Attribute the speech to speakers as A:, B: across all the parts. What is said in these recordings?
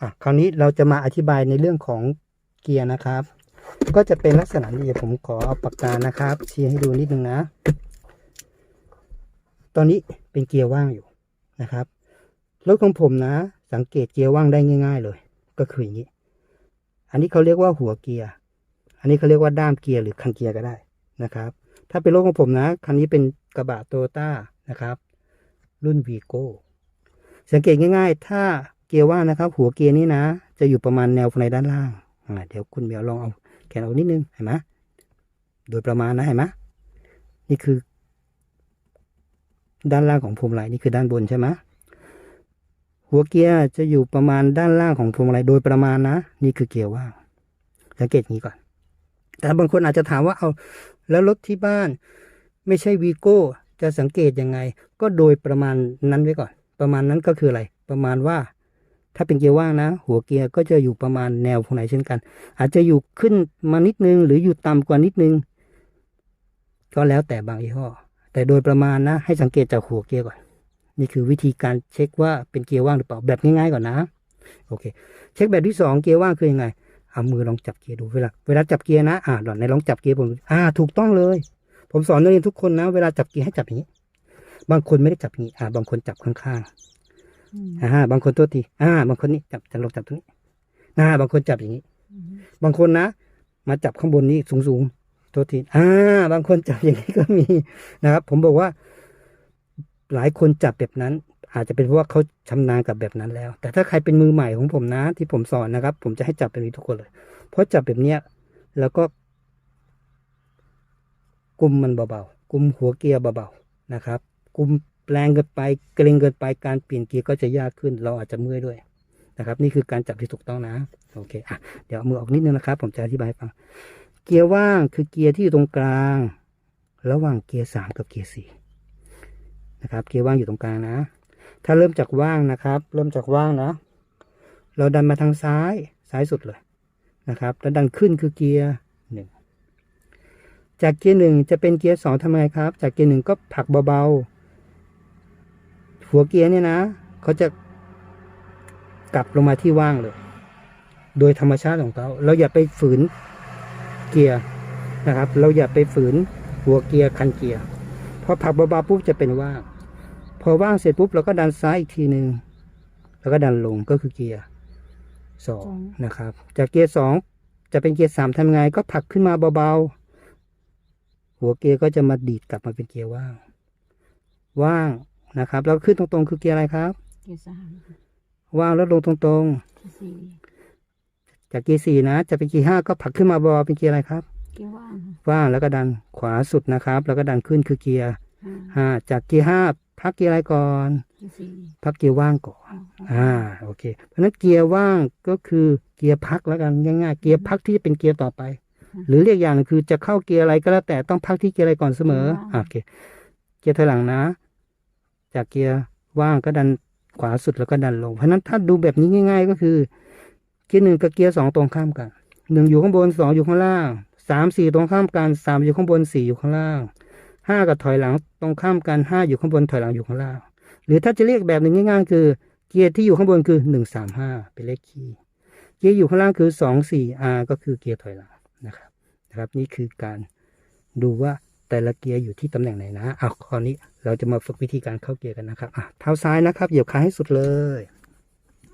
A: อะคราวนี้เราจะมาอธิบายในเรื่องของเกียร์นะครับ ก็จะเป็นลักษณะนี้ผมขอเอาปากกานะครับ ชี้ให้ดูนิดนึงนะ ตอนนี้เป็นเกียร์ว่างอยู่นะครับรถของผมนะ สังเกตเกียร์ว่างได้ง่าย ๆ เลย ก็คืออย่างนี้ อันนี้เขาเรียกว่าหัวเกียร์ อันนี้เขาเรียกว่าด้ามเกียร์หรือคันเกียร์ก็ได้นะครับ ถ้าเป็นรถของผมนะคันนี้เป็นกระบะโตโยต้านะครับ รุ่นวีโก้สังเกตง่าย ๆ ถ้า เกียร์ว่างนะครับ หัวเกียร์นี้นะ จะอยู่ประมาณแนวในด้านล่างเดี๋ยวคุณเมียวลองเอาแขนเอานิดนึงเห็นไหมโดยประมาณนะเห็นไหมนี่คือ ด้านล่างของพวงมาลัยนี่คือด้านบนใช่ไหมหัวเกียร์จะอยู่ประมาณด้านล่างของพวงมาลัยโดยประมาณนะ นี่คือเกียร์ว่างสังเกตอย่างนี้ก่อน แต่บางคนอาจจะถามว่าเอา แล้วรถที่บ้าน ไม่ใช่วีโก้จะสังเกตยังไง ก็โดยประมาณนั้นไว้ก่อน ประมาณนั้นก็คืออะไร ประมาณว่า ถ้าเป็นเกียร์ว่างนะ หัวเกียร์ก็จะอยู่ประมาณแนวพวงไหนเช่นกัน อาจจะอยู่ขึ้นมานิดนึง หรืออยู่ต่ำกว่านิดนึง ก็แล้วแต่บางยี่ห้อ แต่โดยประมาณนะ ให้สังเกตจากหัวเกียร์ก่อน นี่คือวิธีการเช็คว่าเป็นเกียร์ว่างหรือเปล่าแบบง่ายๆก่อนนะ โอเค เช็คแบบที่สองเกียร์ว่างคือยังไง เอามือลองจับเกียร์ดูเวลาเวลาจับเกียร์นะ อ่าหล่อนในลองจับเกียร์ผมอ่า ถูกต้องเลย ผมสอนนักเรียนทุกคนนะ เวลาจับเกียร์ให้จับอย่างนี้ บางคนไม่ได้จับอย่างนี้ อ่า บางคนจับข้างๆ อ่าบางคนตัวทีอ่าบางคนนี่จับจับลงจับตรงนี้อ่าบางคนจับอย่างนี้ บางคนนะ มาจับข้างบนนี้สูงๆตัวทีอ่า บางคนจับอย่างนี้ก็มีนะครับ ผมบอกว่า หลายคนจับแบบนั้น อาจจะเป็นเพราะว่าเขาชำนาญกับแบบนั้นแล้ว แต่ถ้าใครเป็นมือใหม่ของผมนะ ที่ผมสอนนะครับ ผมจะให้จับแบบนี้ทุกคนเลย เพราะจับแบบเนี้ยแล้วก็กุมมันเบาๆ กุมหัวเกียร์เบาๆ นะครับ กุม แรงเกินไปเกรงเกินไปการเปลี่ยนเกียร์ก็จะยากขึ้น เราอาจจะเมื่อยด้วยนะครับ นี่คือการจับที่ถูกต้องนะโอเคอะเดี๋ยวเอามือออกนิดนึงนะครับ ผมจะอธิบายฟัง เกียร์ว่างคือเกียร์ที่อยู่ตรงกลาง ระหว่างเกียร์สามกับเกียร์สี่นะครับ เกียร์ว่างอยู่ตรงกลางนะ ถ้าเริ่มจากว่างนะครับ เริ่มจากว่างนะ เราดันมาทางซ้ายซ้ายสุดเลยนะครับแล้วดันขึ้นคือเกียร์หนึ่งจากเกียร์หนึ่งจะเป็นเกียร์สองทำไงครับ จากเกียร์หนึ่งก็ผลักเบาๆ หัวเกียร์เนี่ยนะเขาจะกลับลงมาที่ว่างเลย โดยธรรมชาติของเขาเราอย่าไปฝืนเกียร์นะครับ เราอย่าไปฝืนหัวเกียร์คันเกียร์พอผลักเบาๆปุ๊บจะเป็นว่าง พอว่างเสร็จปุ๊บเราก็ดันซ้ายอีกทีหนึ่งแล้วก็ดันลงก็คือเกียร์สอง
B: สอง
A: นะครับ จากเกียร์สองจะเป็นเกียร์สามทำไงก็ผลักขึ้นมาเบาๆหัวเกียร์ก็จะมาดีดกลับมาเป็นเกียร์ว่าง ว่าง นะครับ แล้วขึ้นตรงๆคือเกียร์อะไรครับ
B: เกียร์สาม
A: ว่างแล้วลงตรง
B: เกียร์สี่
A: ๆจากเกียร์สี่นะ จะเป็นเกียร์ห้าก็ผลักขึ้นมาเบาๆเป็นเกียร์อะไรครับ
B: เกียร์ว่างค่ะ
A: ว่างแล้วก็ดันขวาสุดนะครับ แล้วก็ดันขึ้นคือเกียร์
B: ห้า
A: ห้าจากเกียร์ห้าพักเกียร์อะไรก่อน
B: เกียร์สี่
A: พักเกียร์ว่างก่อน
B: อ๋อ
A: อ่า โอเค เพราะฉะนั้นเกียร์ว่างก็คือเกียร์พักแล้วกันง่ายๆ เกียร์พักที่จะเป็นเกียร์ต่อไป หรือเรียกอย่างหนึงคือจะเข้าเกียร์อะไรก็แล้วแต่ต้องพักที่เกียร์อะไรก่อนเสมออะโอเค เกียร์ถอยหลังนะ จากเกียร์ว่างก็ดันขวาสุดแล้วก็ดันลง เพราะนั้นถ้าดูแบบนี้ง่าย ๆ ก็คือ เกียร์หนึ่งกับเกียร์สองตรงข้ามกันหนึ่งอยู่ข้างบนสองอยู่ข้างล่างสามสี่ตรงข้ามกันสามอยู่ข้างบนสี่อยู่ข้างล่างห้ากับถอยหลังตรงข้ามกันห้าอยู่ข้างบนถอยหลังอยู่ข้างล่าง หรือถ้าจะเรียกแบบหนึ่งง่าย ๆ คือ เกียร์ที่อยู่ข้างบนคือหนึ่งสามห้าเป็นเลขคีย์เกียร์อยู่ข้างล่างคือสองสี่ R ก็คือเกียร์ถอยหลังนะครับนะครับ นี่คือการดูว่า แต่ละเกียร์อยู่ที่ตำแหน่งไหนนะอะคราวนี้เราจะมาฝึกวิธีการเข้าเกียร์กันนะครับอะเท้าซ้ายนะครับ เหยียบขาให้สุดเลย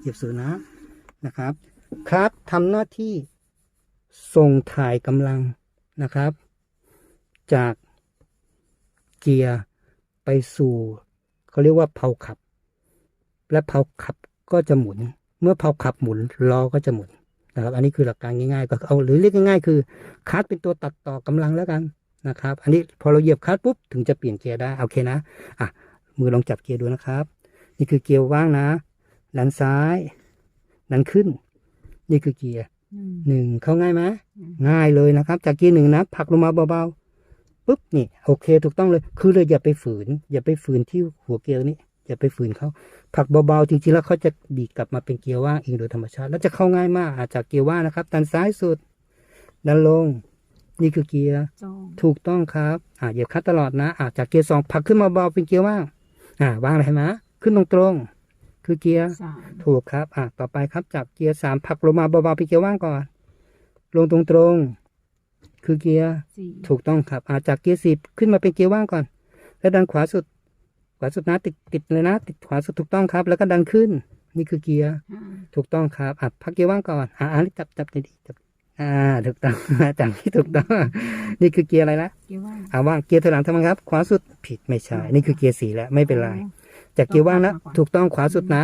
A: เหยียบสุดนะนะครับ ครับทำหน้าที่ส่งถ่ายกำลังนะครับ จากเกียร์ไปสู่เขาเรียกว่าเพลาขับ และเพลาขับก็จะหมุน เมื่อเพลาขับหมุนล้อก็จะหมุนนะครับ อันนี้คือหลักการง่ายๆ ก็เอาหรือเรียกง่ายๆ คือคลัตช์เป็นตัวตัดต่อกำลังแล้วกัน นะครับ อันนี้พอเราเหยียบคลัตช์ปุ๊บถึงจะเปลี่ยนเกียร์ได้โอเคนะอะมือลองจับเกียร์ดูนะครับ นี่คือเกียร์ว่างนะดันซ้ายดันขึ้น นี่คือเกียร์
B: หนึ่ง
A: หนึ่งเข้าง่ายไหม
B: อืม
A: ง่ายเลยนะครับ จากเกียร์หนึ่งนะผลักลงมาเบาๆปุ๊บนี่โอเค ถูกต้องเลย คือเลยอย่าไปฝืน อย่าไปฝืนที่หัวเกียร์นี้อย่าไปฝืนเขาผลักเบาๆจริงๆแล้วเขาจะดีดกลับมาเป็นเกียร์ว่างเองโดยธรรมชาติ แล้วจะเข้าง่ายมากอาจากเกียร์ว่างนะครับดันซ้ายสุดดันลง นี่คือเกียร์
B: สอง
A: ถูกต้องครับอ่าเหยียบคลัตช์ตลอดนะอ่าจากเกียร์สองผลักขึ้นมาเบาเป็นเกียร์ว่างอ่าว่างเลยเห็นไหมขึ้นตรงตรงๆคือเกียร์
B: สาม
A: ถูกครับอะต่อไปครับจากเกียร์สามผลักลงมาเบาๆไปเกียร์ว่างก่อน ลงตรงๆคือเกียร์
B: สี่
A: ถูกต้องครับอะจากเกียร์สิบขึ้นมาเป็นเกียร์ว่างก่อน แล้วดันขวาสุด ขวาสุดนะติดติดเลยนะ ติดขวาสุดถูกต้องครับ แล้วก็ดันขึ้น นี่คือเกียร์
B: ห้า
A: ถูกต้องครับอะพักเกียร์ว่างก่อนอะอันนี้จับจับดีๆจับ อ่าถูกต้อง จับที่ถูกต้อง นี่คือเกียร์อะไรนะ
B: เกียร์ว่าง
A: อ่าว่างเกียร์ถอยหลังทำไงครับ ขวาสุดผิดไม่ใช่ นี่คือเกียร์สี่แล้วไม่เป็นไรจากเกียร์ว่างแล้ว
B: ต้องขวา
A: ถูกต้องขวาสุดนะ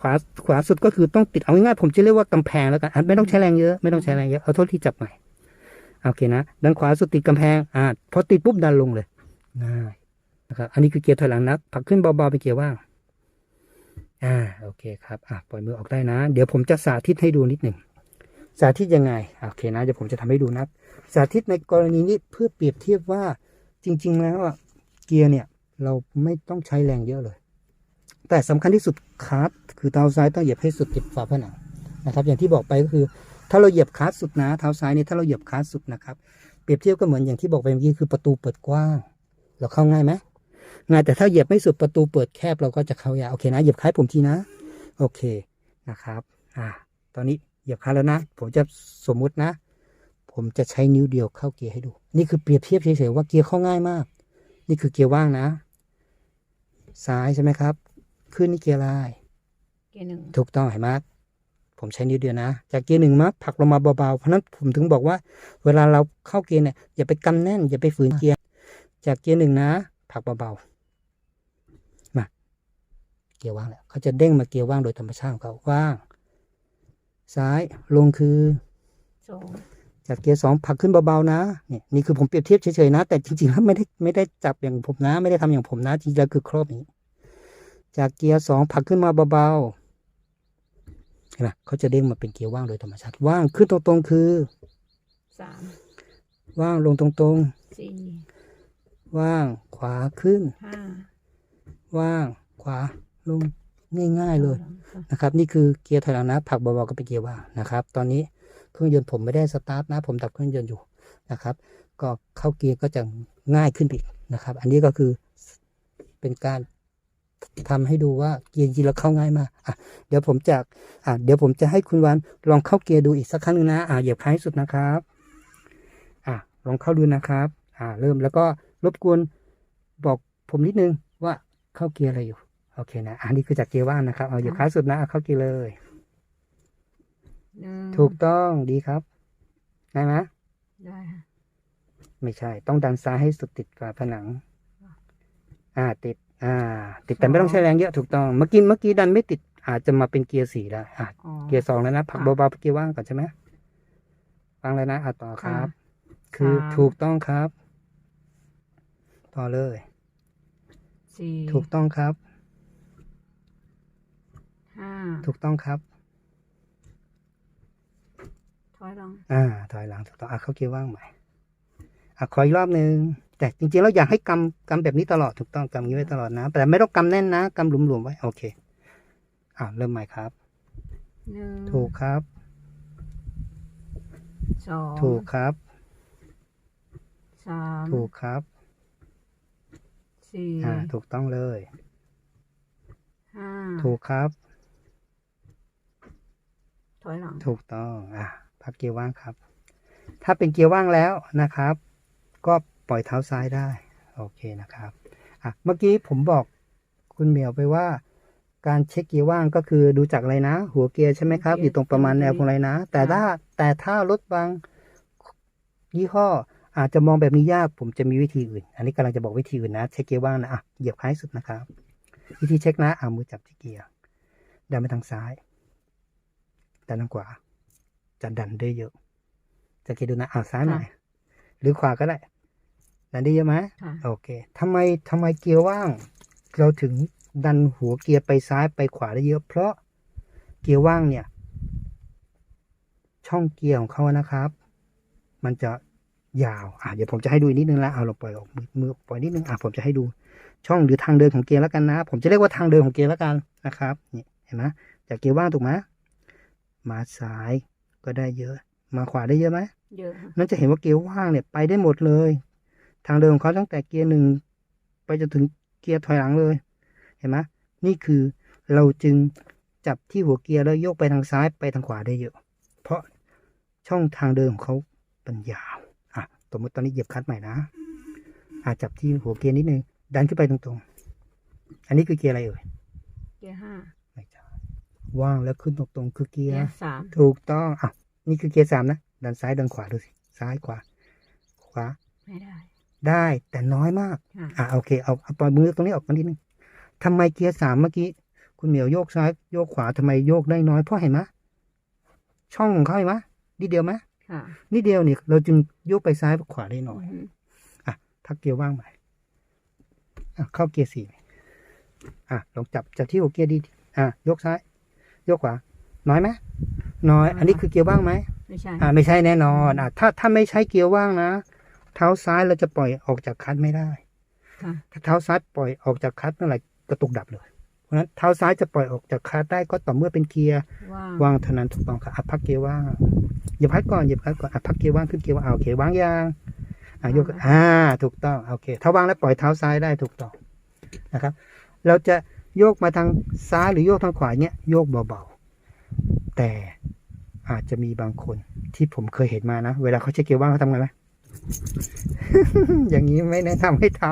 A: ขวาขวาสุดก็คือต้องติดเอาง่ายๆผมจะเรียกว่ากำแพงแล้วกันอะไม่ต้องใช้แรงเยอะไม่ต้องใช้แรงเยอะเอาโทษที่จับใหม่โอเคนะดันขวาสุดติดกำแพงอ่าพอติดปุ๊บดันลงเลยง่ายนะครับอันนี้คือเกียร์ถอยหลังนะผลักขึ้นเบาๆเป็นเกียร์ว่างอ่าโอเคครับอะปล่อยมือออกได้นะ เดี๋ยวผมจะสาธิตให้ดูนิดหนึ่ง สาธิตยังไง โอเคนะเดี๋ยวผมจะทำให้ดูนะสาธิตในกรณีนี้เพื่อเปรียบเทียบว่าจริง ๆ แล้วอะเกียร์เนี่ยเราไม่ต้องใช้แรงเยอะเลย แต่สำคัญที่สุดคลัตช์คือเท้าซ้ายต้องเหยียบให้สุดติดฝาผนังนะครับ อย่างที่บอกไปก็คือ ถ้าเราเหยียบคลัตช์สุดนะเท้าซ้ายเนี่ยถ้าเราเหยียบคลัตช์สุดนะครับเปรียบเทียบก็เหมือนอย่างที่บอกไปเมื่อกี้คือประตูเปิดกว้าง เราเข้าง่ายไหมง่ายแต่ถ้าเหยียบไม่สุดประตูเปิดแคบเราก็จะเข้ายากโอเคนะเหยียบคล้ายผมทีนะ โอเคนะครับ อ่า ตอนนี้ เหยียบคลัตช์แล้วนะ ผมจะสมมุตินะ ผมจะใช้นิ้วเดียวเข้าเกียร์ให้ดู นี่คือเปรียบเทียบเฉยๆว่าเกียร์เข้าง่ายมาก นี่คือเกียร์ว่างนะ ซ้ายใช่ไหมครับ ขึ้นนี่เกียร์อะไร
B: เกียร์หนึ่ง
A: ถูกต้องเห็นไหมผมใช้นิ้วเดียวนะ จากเกียร์หนึ่งมาผลักลงมาเบาๆ เพราะฉะนั้นผมถึงบอกว่า เวลาเราเข้าเกียร์เนี่ยอย่าไปกำแน่น อย่าไปฝืนเกียร์ จากเกียร์หนึ่งนะผลักเบาๆ มา เกียร์ว่างแล้วเขาจะเด้งมาเกียร์ว่างโดยธรรมชาติของเขาว่าง ซ้ายลงคือ
B: สอง
A: จากเกียร์สองผลักขึ้นเบาๆนะนี่นี่คือผมเปรียบเทียบเฉยๆนะ แต่จริงๆแล้วไม่ได้ไม่ได้จับอย่างผมนะ ไม่ได้ทำอย่างผมนะจริงๆแล้วคือครอบนี้จากเกียร์สองผลักขึ้นมาเบาๆเห็นไหมเขาจะเด้งมาเป็นเกียร์ว่างโดยธรรมชาติว่างขึ้นตรงๆคือ
B: สาม
A: ว่างลงตรง
B: สี่
A: ๆว่างขวาขึ้น
B: ห้า
A: ว่างขวาลง ง่าย ๆเลย
B: สองสาม
A: นะครับ นี่คือเกียร์ถอยหลังนะผลักเบาๆก็เป็นเกียร์ว่างนะครับ ตอนนี้เครื่องยนต์ผมไม่ได้สตาร์ทนะ ผมดับเครื่องยนต์อยู่นะครับ ก็เข้าเกียร์ก็จะง่ายขึ้นไปอีกนะครับ อันนี้ก็คือเป็นการทำให้ดูว่าเกียร์จริงๆแล้วเข้าง่ายมากอะเดี๋ยวผมจะอะเดี๋ยวผมจะให้คุณวันลองเข้าเกียร์ดูอีกสักครั้งหนึ่งนะอะเหยียบคล้ายสุดนะครับอะลองเข้าดูนะครับ อ่าเริ่มแล้วก็รบกวนบอกผมนิดนึงว่าเข้าเกียร์อะไรอยู่โอเคนะ อันนี้คือจากเกียร์ว่างนะครับ เอาเหยียบคล้ายสุดนะเอาเข้าเกียร์เลย
B: หนึ่ง
A: ถูกต้องดีครับ ได้ไหม
B: ได้ค่ะ
A: ไม่ใช่ ต้องดันซ้ายให้สุดติดกับผนัง อ่า ติด อ่า ติดแต่ไม่ต้องใช้แรงเยอะถูกต้อง เมื่อกี้เมื่อกี้ดันไม่ติด อาจจะมาเป็นเกียร์สี่ได้อะ
B: อ๋อ
A: เกียร์สองแล้วนะผลัก
B: ค่ะ
A: เบาๆไปเกียร์ว่างก่อนใช่ไหมวางเลยนะอะต่อครับ
B: ค่ะ
A: คือ
B: สาม
A: ถูกต้องครับ ต่อเลย
B: สี่
A: ถูกต้องครับ
B: ห้า
A: ถูกต้องครับ
B: ถอยหลัง
A: อ่า ถอยหลังถูกต้องอะเข้าเกียร์ว่างใหม่อะขออีกรอบหนึ่งแต่จริงๆแล้วอยากให้กำกำแบบนี้ตลอดถูกต้องกำอย่างนี้ไว้ตลอดนะ แต่ไม่ต้องกำแน่นนะกำหลวมๆไว้ โอเคอ่าเริ่มใหม่ครับ
B: หนึ่ง
A: ถูกครับ
B: สอง
A: ถูกครับ
B: สาม
A: ถูกครับ
B: สี่
A: อ่าถูกต้องเลย
B: ห้า
A: ถูกครับ
B: ถ อยหลัง
A: ถูกต้อง อะ พักเกียร์ว่างครับ ถ้าเป็นเกียร์ว่างแล้วนะครับ ก็ปล่อยเท้าซ้ายได้ โอเคนะครับ อะ เมื่อกี้ผมบอกคุณเหมียวไปว่า การเช็คเกียร์ว่างก็คือดูจากอะไรนะ หัวเกียร์ใช่ไหมครับ อยู่ตรงประมาณแนวพวงมาลัยนะ แต่ถ้าแต่ถ้ารถบางยี่ห้ออาจจะมองแบบนี้ยาก ผมจะมีวิธีอื่น อันนี้กำลังจะบอกวิธีอื่นนะ เช็คเกียร์ว่างนะ อะ เหยียบคล้ายสุดนะครับ วิธีเช็คนะ เอามือจับที่เกียร์ดันไปทางซ้าย ดันทางขวา จะดันได้เยอะ จะคิดดูนะเอาซ้ายหน่อยหรือขวาก็ได้ดันได้เยอะไหม
B: ค่ะ
A: โอเคทำไมทำไมเกียร์ว่าง เราถึงดันหัวเกียร์ไปซ้ายไปขวาได้เยอะ เพราะเกียร์ว่างเนี่ย ช่องเกียร์ของเขานะครับ มันจะยาว อะเดี๋ยวผมจะให้ดูอีกนิดนึงละเอาลงปล่อยออกมือมือปล่อยนิดนึง อะผมจะให้ดูช่องหรือทางเดินของเกียร์แล้วกันนะ ผมจะเรียกว่าทางเดินของเกียร์แล้วกันนะครับ นี่เห็นไหมจากเกียร์ว่างถูกไหม มาซ้ายก็ได้เยอะ มาขวาได้เยอะไหม
B: เยอะค่ะ
A: นั่นจะเห็นว่าเกียร์ว่างเนี่ยไปได้หมดเลย ทางเดินของเขาตั้งแต่เกียร์หนึ่งไปจนถึงเกียร์ถอยหลังเลย เห็นไหมนี่คือเราจึงจับที่หัวเกียร์แล้วโยกไปทางซ้ายไปทางขวาได้เยอะ เพราะช่องทางเดินของเขาเป็นยาวอะสมมติตอนนี้เหยียบคลัดใหม่นะอะจับที่หัวเกียร์นิดนึงดันขึ้นไปตรงๆ อันนี้คือเกียร์อะไรเอ่ย
B: เกียร์ห้า
A: ไม่ใช่ ว่างแล้วขึ้นตรงๆคือเกี
B: เกี
A: ย
B: ย
A: ร์
B: ร์สาม
A: ถูกต้องอะนี่คือเกียร์สามนะดันซ้ายดันขวาดูสิซ้ายขวา ขวา
B: ไม่ได้
A: ได้แต่น้อยมาก
B: ค่ะ
A: อะโอเคเอาเอาปล่อยมือตรงนี้ออกมานิดนึงทำไมเกียร์สามเมื่อกี้ คุณเหมียวโยกซ้ายโยกขวาทำไมโยกได้น้อยเพราะเห็นไหมช่องของเขาเห็นไหมนิดเดียวไหม
B: ค่ะ
A: นิดเดียวนี่เราจึงโยกไปซ้ายไปขวาได้น้อย
B: อืม
A: อะพักเกียร์ว่างใหม่อะเข้าเกียร์สี่อะลองจับจับที่หัวเกียร์ดีอะยกซ้าย ยกขวา น้อยไหมน้อย อันนี้คือเกียร์ว่างไหม
B: ไม่ใช่
A: อ่าไม่ใช่แน่นอนอ่าถ้าถ้าไม่ใช้เกียร์ว่างนะ เท้าซ้ายเราจะปล่อยออกจากคลัตช์ไม่ได้
B: ค่ะ
A: ถ้าเท้าซ้ายปล่อยออกจากคลัตช์เมื่อไหร่กระตุกดับเลย เพราะฉะนั้นเท้าซ้ายจะปล่อยออกจากคลัตช์ได้ก็ต่อเมื่อเป็นเกียร์
B: ว่าง
A: ว่างเท่านั้นถูกต้องครับอะพักเกียร์ว่างอย่าพักก่อนอย่าพักก่อนอะพักเกียร์ว่างขึ้นเกียร์ว่างอะโอเควางยางอะยกอ่า ถูกต้องโอเคถ้าวางแล้วปล่อยเท้าซ้ายได้ถูกต้องนะครับ เราจะ โยกมาทางซ้ายหรือโยกทางขวาเนี้ยโยกเบาๆ แต่อาจจะมีบางคนที่ผมเคยเห็นมานะ เวลาเขาใช้เกียร์ว่างเขาทำไงไหมอย่างนี้ไม่แนะนำให้ท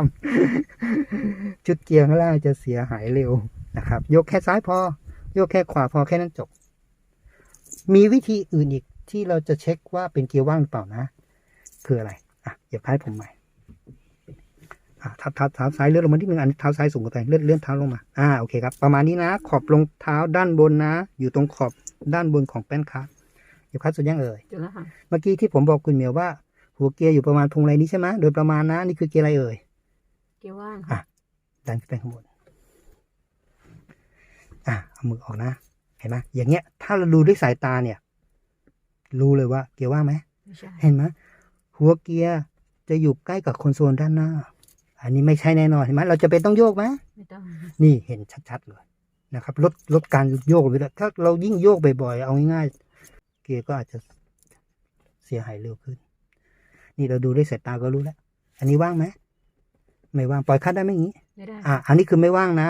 A: ำชุดเกียร์ข้างล่างจะเสียหายเร็วนะครับ ยกแค่ซ้ายพอ ยกแค่ขวาพอแค่นั้นจบ มีวิธีอื่นอีกที่เราจะเช็คว่าเป็นเกียร์ว่างหรือเปล่านะ คืออะไร อะเหยียบท้ายผมใหม่ ท้าเท้าเท้าซ้ายเลื่อนลงมาที่หนึ่งอันเท้าซ้ายสูงกว่าไปเลื่อนเลื่อนเท้าลงมาอ่าโอเคครับประมาณนี้นะ ขอบรองเท้าด้านบนนะ อยู่ตรงขอบด้านบนของแป้นคัสเหยียบคัสสุดยังเอ่ย
B: จุดแล้วค่ะ
A: เมื่อกี้ที่ผมบอกคุณเหมียวว่า หัวเกียร์อยู่ประมาณพวงไรนี้ใช่ไหมโดยประมาณนะนี่คือเกียร์อะไรเอ่ย
B: เกียร์ว่าง
A: อะ
B: ค่ะ
A: ดันขึ้นไปข้างบนอะเอามือออกนะเห็นไหมอย่างเงี้ย ถ้าเราดูด้วยสายตาเนี่ย รู้เลยว่า เกียร์ว่างไหม
B: ไม่ใช่
A: เห็นไหมหัวเกียร์จะอยู่ใกล้กับคอนโซลด้านหน้า อันนี้ไม่ใช่แน่นอนเห็นไหมเราจะเป็นต้องโยกไหม
B: ไม่ต้อง
A: นี่เห็นชัดๆเลยนะครับ ลดลดการโยกไปด้วยถ้าเรายิ่งโยกบ่อยๆเอาง่ายๆเกียร์ก็อาจจะเสียหายเร็วขึ้น นี่เราดูด้วยสายตาก็รู้แล้ว อันนี้ว่างไหมไม่ว่างปล่อยคัดได้ไหมอย่างนี้
B: ไม่ได้
A: อะอันนี้คือไม่ว่างนะ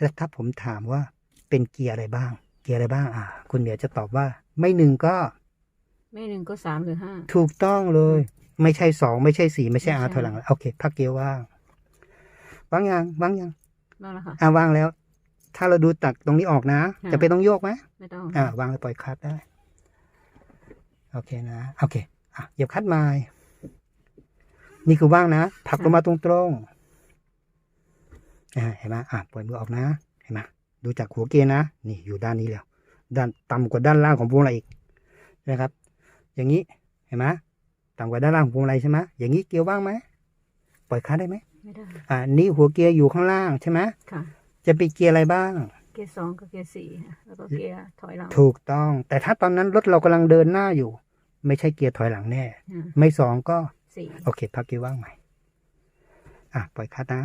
A: แล้วถ้าผมถามว่าเป็นเกียร์อะไรบ้าง เกียร์อะไรบ้าง อ่า คุณเหมียวจะตอบว่า ไม่หนึ่งก็
B: ไม่หนึ่งก็สามหรือห้า
A: ถูกต้องเลย ไม่ใช่สองไม่ใช่สี่ไม่ใช่
B: ไม่
A: อา
B: ใช่
A: ถอยหลังแล้วโอเคพักเกียร์ว่างวางยังวางยัง
B: บ้างแล้วค่ะ
A: อ่าวางแล้ว ถ้าเราดูตักตรงนี้ออกนะ
B: ค่ะ
A: จะเป็นต้องโยกไหม
B: ไม่ต้อง
A: อ่าวางแล้วปล่อยคัดได้ โอเคนะ โอเค อะเหยียบคัดไม้นี่คือว่างนะผลักลงมาตรงๆอ่าเห็นไหมอะปล่อยมือออกนะเห็นไหมดูจากหัวเกียร์นะ นี่อยู่ด้านนี้แล้ว ด้านต่ำกว่าด้านล่างของพวงมาลัยอีกนะครับ อย่างนี้เห็นไหม ต่ำกว่าด้านล่างของพวงมาลัยใช่ไหมอย่างนี้เกียร์ว่างไหมปล่อยคัดได้ไหม
B: ไม่ได้
A: อ่านี่หัวเกียร์อยู่ข้างล่างใช่ไหม
B: ค่ะ
A: จะเป็นเกียร์อะไรบ้าง
B: เกียร์สองกับเกียร์สี่ค่ะแล้วก็เกียร์ถอยหลัง
A: ถูกต้อง แต่ถ้าตอนนั้นรถเรากำลังเดินหน้าอยู่ ไม่ใช่เกียร์ถอยหลังแน่
B: อ่า
A: ไม่สองก็
B: สี่
A: โอเคพักเกียร์ว่างใหม่ อะ ปล่อยคัดนะ